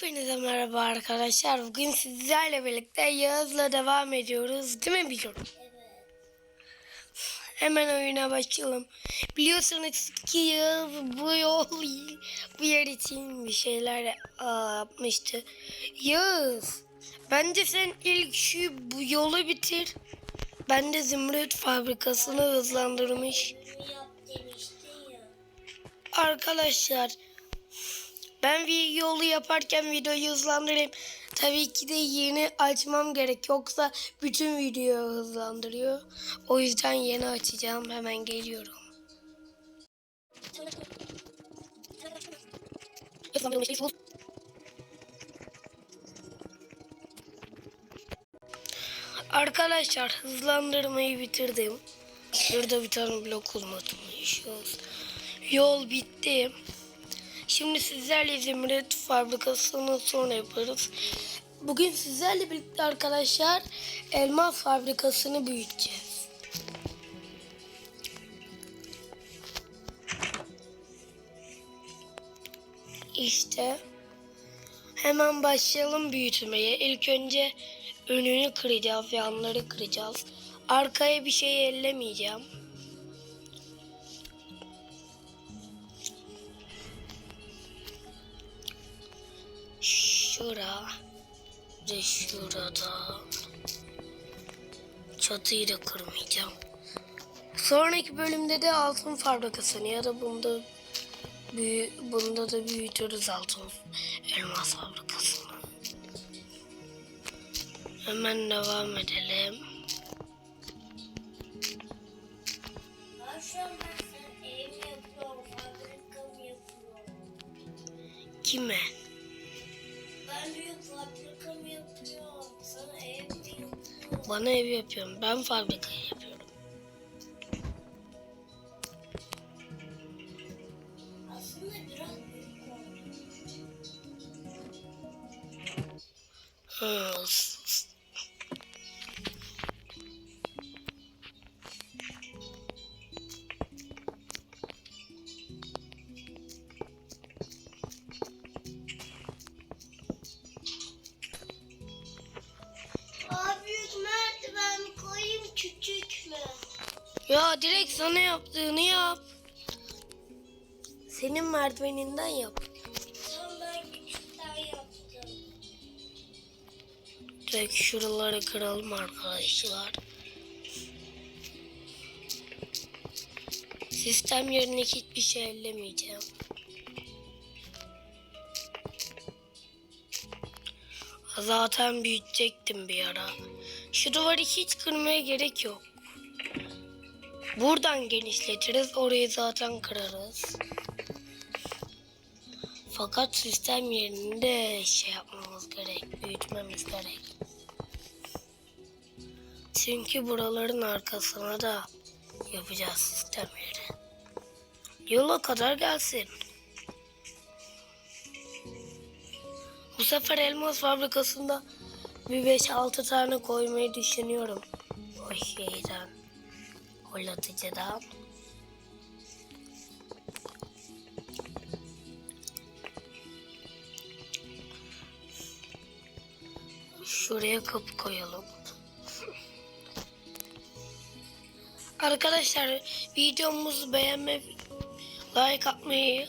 Hepinize merhaba arkadaşlar. Bugün sizlerle birlikte Yağız'la devam ediyoruz. Değil mi biliyorum? Hemen oyuna başlayalım. Biliyorsunuz ki Yağız bu yol, bu yer için bir şeyler aa, yapmıştı. Yağız, bence sen ilk şu bu yolu bitir. Ben de zümrüt fabrikasını hızlandırmış. Arkadaşlar ben bir yolu yaparken videoyu hızlandırayım. Tabii ki de yeni açmam gerek. Yoksa bütün videoyu hızlandırıyor. O yüzden yeni açacağım. Hemen geliyorum. Arkadaşlar hızlandırmayı bitirdim. Şurada bir tane blok olmamış. Yol bitti. Şimdi sizlerle zümrüt fabrikasını sonra yaparız. Bugün sizlerle birlikte arkadaşlar elma fabrikasını büyüteceğiz. İşte hemen başlayalım büyütmeye. İlk önce önünü kıracağız, yanları kıracağız. Arkaya bir şey ellemeyeceğim. Şura ve şurada çatıyı da kırmayacağım. Sonraki bölümde de altın fabrikasını ya da bunda büyü, bunda da büyütürüz altın elmas fabrikasını. Hemen devam edelim. Ben Bana ev yapıyorum. Ben fabrikayı yapıyorum. Aslında biraz büyük oldu. Hı, küçük mü? Ya direkt sana yaptığını yap. Senin merdiveninden yap. Tamam ben küçükten yaptım. Direkt şuraları kıralım arkadaşlar. Sistem yerine hiçbir şey ellemeyeceğim. Zaten büyütecektim bir ara. Şu duvarı hiç kırmaya gerek yok. Buradan genişletiriz. Orayı zaten kırarız. Fakat sistem yerinde şey yapmamız gerek. Büyütmemiz gerek. Çünkü buraların arkasına da yapacağız sistem yeri. Yola kadar gelsin. Bu sefer elmas fabrikasında bir 5-6 tane koymayı düşünüyorum. O şeyden. Hollatıcıdan. Şuraya kapı koyalım. Arkadaşlar videomuzu beğenme, like atmayı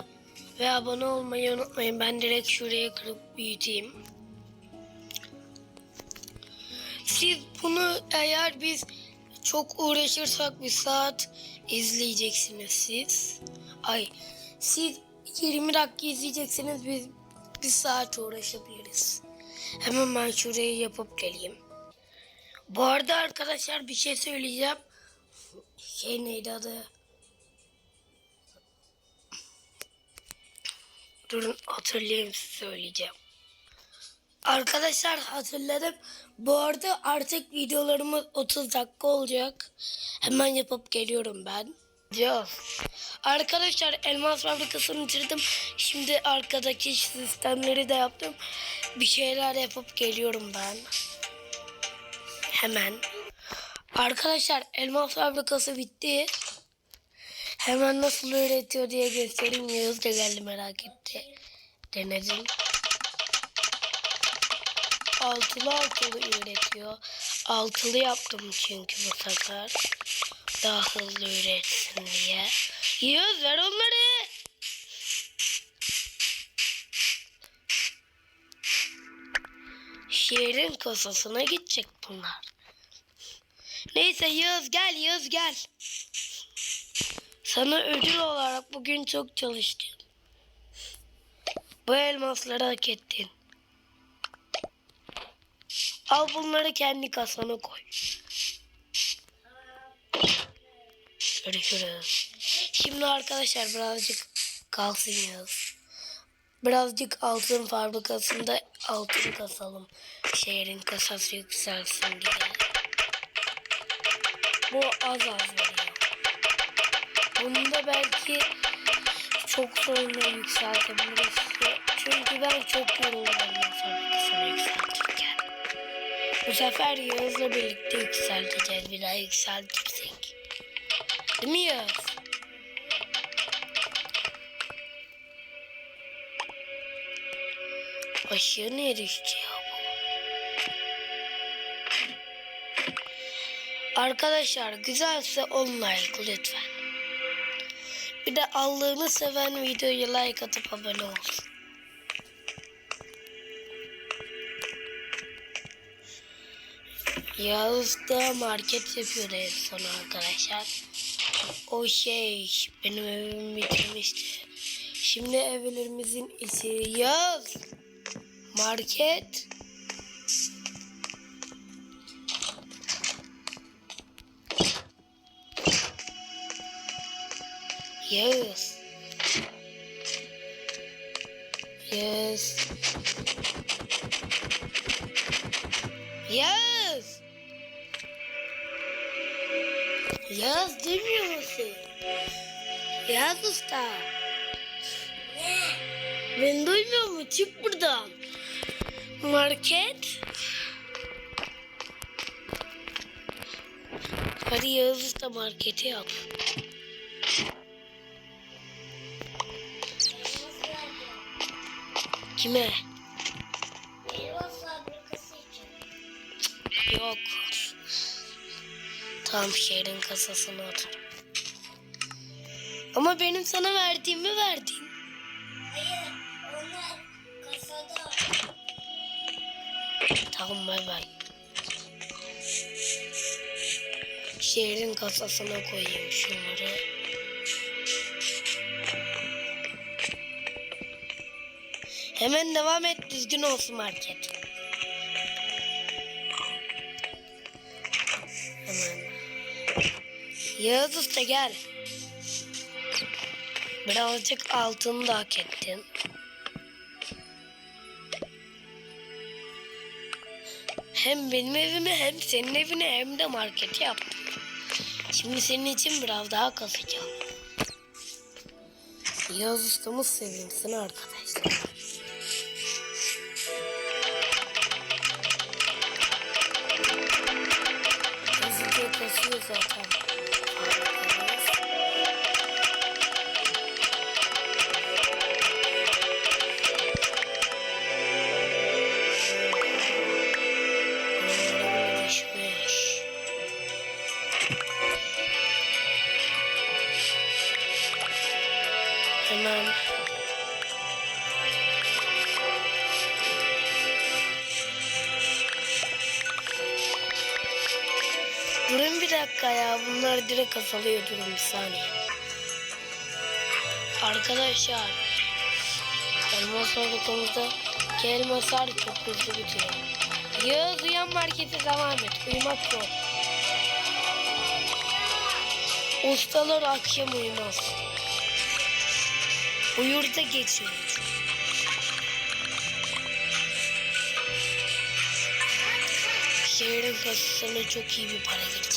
ve abone olmayı unutmayın. Ben direkt şuraya kırıp büyüteyim. Siz bunu eğer biz çok uğraşırsak bir saat izleyeceksiniz siz. Ay siz 20 dakika izleyeceksiniz biz bir saat uğraşabiliriz. Hemen ben şurayı yapıp geleyim. Bu arada arkadaşlar bir şey söyleyeceğim. Şey neydi adı? Durun hatırlayayım söyleyeceğim. Arkadaşlar hatırladım. Bu arada artık videolarımız 30 dakika olacak. Hemen yapıp geliyorum ben. Diyor. Arkadaşlar elmas fabrikasını bitirdim. Şimdi arkadaki sistemleri de yaptım. Bir şeyler yapıp geliyorum ben. Hemen. Arkadaşlar elmas fabrikası bitti. Hemen nasıl üretiyor diye göstereyim. Yağız da geldi merak etti. Denedim. altılı altılı üretiyor. Altılı yaptım çünkü bu sefer. Daha hızlı üretsin diye. Yağız ver onları. Şehrin kasasına gidecek bunlar. Neyse Yağız gel Yağız gel. Sana ödül olarak bugün çok çalıştın. Bu elmasları hak ettin. Al bunları kendi kasana koy. Görüşürüz. Şimdi arkadaşlar birazcık kalsın yaz. Birazcık altın fabrikasında altın kasalım. Şehrin kasası yükselsin diye. Bu az az veriyor. Bunu da belki çok sonra yükseltebiliriz. Çünkü ben çok yoruldum ondan fabrikasını yükseltirken. Bu sefer Yağız'la birlikte yükselteceğiz. Bir daha yükseltirsek. Değil mi Yağız? Aşağı ne düştü ya bu? Arkadaşlar güzelse 10 like lütfen. Bir de Allah'ını seven videoya like atıp abone olsun. Yağız da market yapıyordu en son arkadaşlar. O şey benim evimi bitirmişti. Şimdi evlerimizin içi Yağız. Market. Yağız. Yağız. Yağız. Yağız duymuyor musun? Yağız usta. Ne? Ben duymuyor mu? Çık buradan. Market. Hadi Yağız usta marketi yap. Kime? Elmas fabrikası için. Yok. Tam şehrin kasasına otur. Ama benim sana verdiğimi verdin. Hayır, onlar kasada. Tamam bay bay. Şehrin kasasına koyayım şunları. Hemen devam et düzgün olsun market. Hemen. Yağız Usta gel. Birazcık altını da hak ettin. Hem benim evimi hem senin evini hem de marketi yaptım. Şimdi senin için biraz daha kasacağım. Yağız ustamız sevinsin arkadaşlar. Direkt azalıyor. Durun bir saniye. Arkadaşlar. Elmas fabrikamızda elmaslar çok hızlı bitiyor. Yağız uyan markete devam et. Uyumak yok. Ustalar akşam uyumaz. Uyur da geçiyor. Şehrin kasasına çok iyi bir para girecek.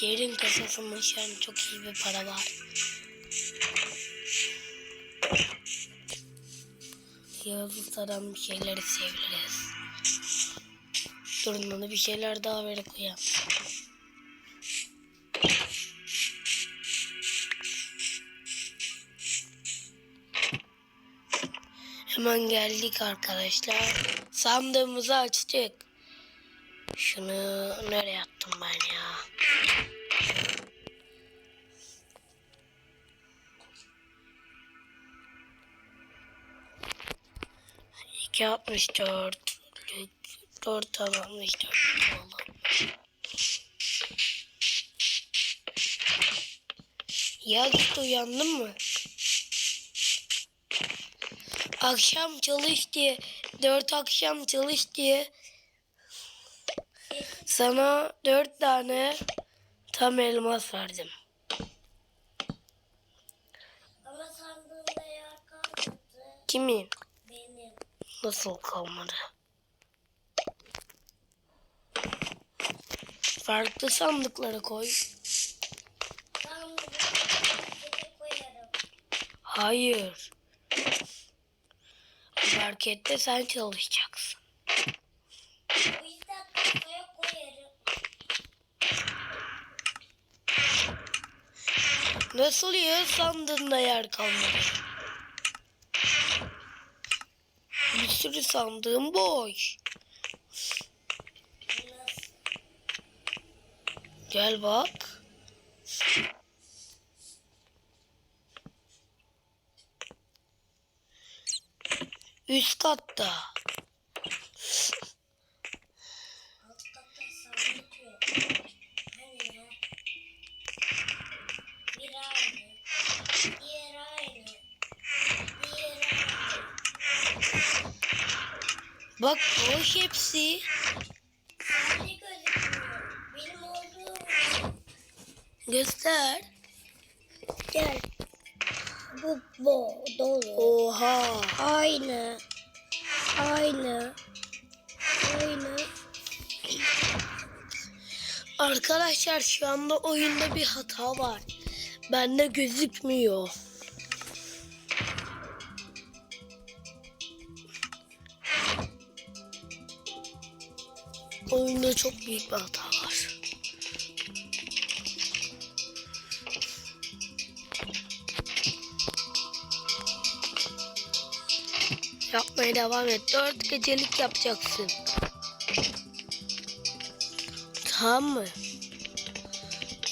Şehrin kasasında şu an çok iyi bir para var. Usta'dan bir şeyler isteyebiliriz. Durun ona bir şeyler daha verip koyalım. Hemen geldik arkadaşlar. Sandığımızı açtık. Şunu nereye attım ben ya? İki altmış dört. Dört altmış dört oldu. Ya git uyandın mı? Akşam çalış diye, dört akşam çalış diye sana dört tane tam elmas verdim. Ama sandığımda yer kalmadı. Kimin? Nasıl kalmadı? Farklı sandıklara koy. Hayır. Markette sen çalışacaksın. Nasıl ya sandığında yer kalmadı? Bir sürü sandığım boş. Gel bak. Üst katta. Alt katta sandık yok. Hani ya? Bir aynı. Diğer aynı. Diğer aynı. Bak boş hepsi. Göster. Gel. Bu bu dolu. Oha. Aynı. Aynı. Aynı. Arkadaşlar şu anda oyunda bir hata var. Bende gözükmüyor. Oyunda çok büyük bir hata var. Yapmaya devam et. Dört gecelik yapacaksın. Tamam mı?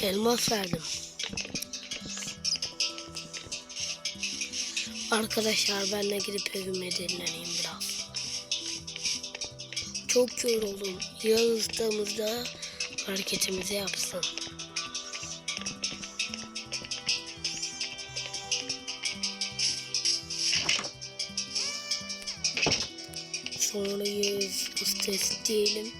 Elmas verdim. Arkadaşlar ben de gidip evime dinleneyim biraz. Çok yoruldum. Yağız ustamız da hareketimizi yapsın. Sonra Yağız ustası diyelim.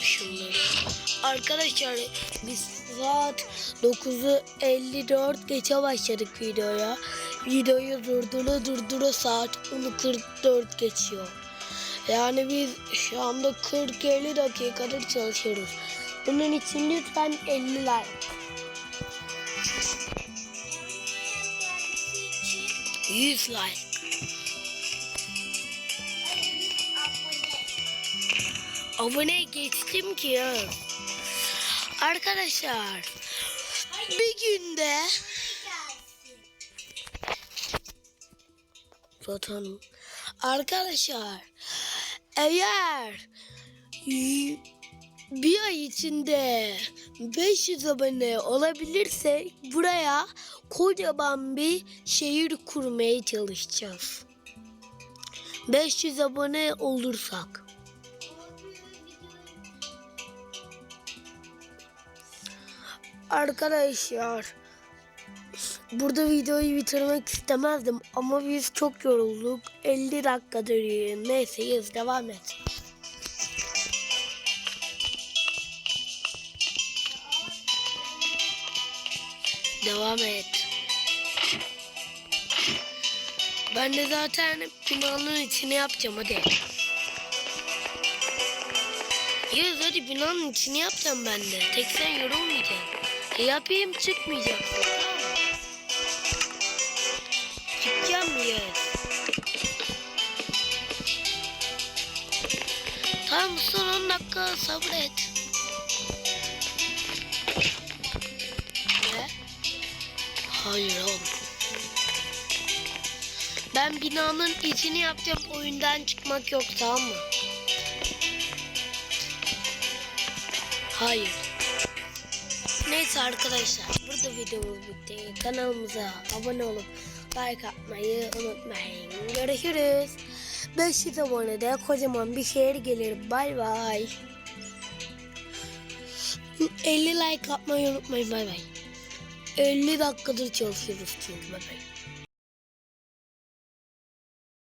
Şunları. Arkadaşlar biz saat 9'u 54 geçe başladık videoya. Videoyu durdura durdura saat 10.44 geçiyor. Yani biz şu anda 40-50 dakikadır çalışıyoruz. Bunun için lütfen 50 like. 100 like. Abone geçtim ki ya. Arkadaşlar bir günde zaten arkadaşlar eğer bir ay içinde 500 abone olabilirse buraya kocaman bir şehir kurmaya çalışacağız. 500 abone olursak. Arkadaşlar burada videoyu bitirmek istemezdim ama biz çok yorulduk. 50 dakikadır yayın. Neyse yaz devam et. Devam et. Ben de zaten binanın içini yapacağım hadi. Yaz hadi binanın içini yapacağım ben de. Tek sen yorulmayacaksın. E yapayım çıkmayacaksın? Çıkacağım mı Yaz? Tamam son 10 dakika sabret. Ne? Hayır oğlum. Ben binanın içini yapacağım. Oyundan çıkmak yok tamam mı? Hayır. Neyse arkadaşlar burada videomuz bitti. Kanalımıza abone olup like atmayı unutmayın. Görüşürüz. 500 abonede kocaman bir şehir gelir. Bay bay. 50 like atmayı unutmayın. Bay bay. 50 dakikadır çalışıyoruz çünkü. Bay bay.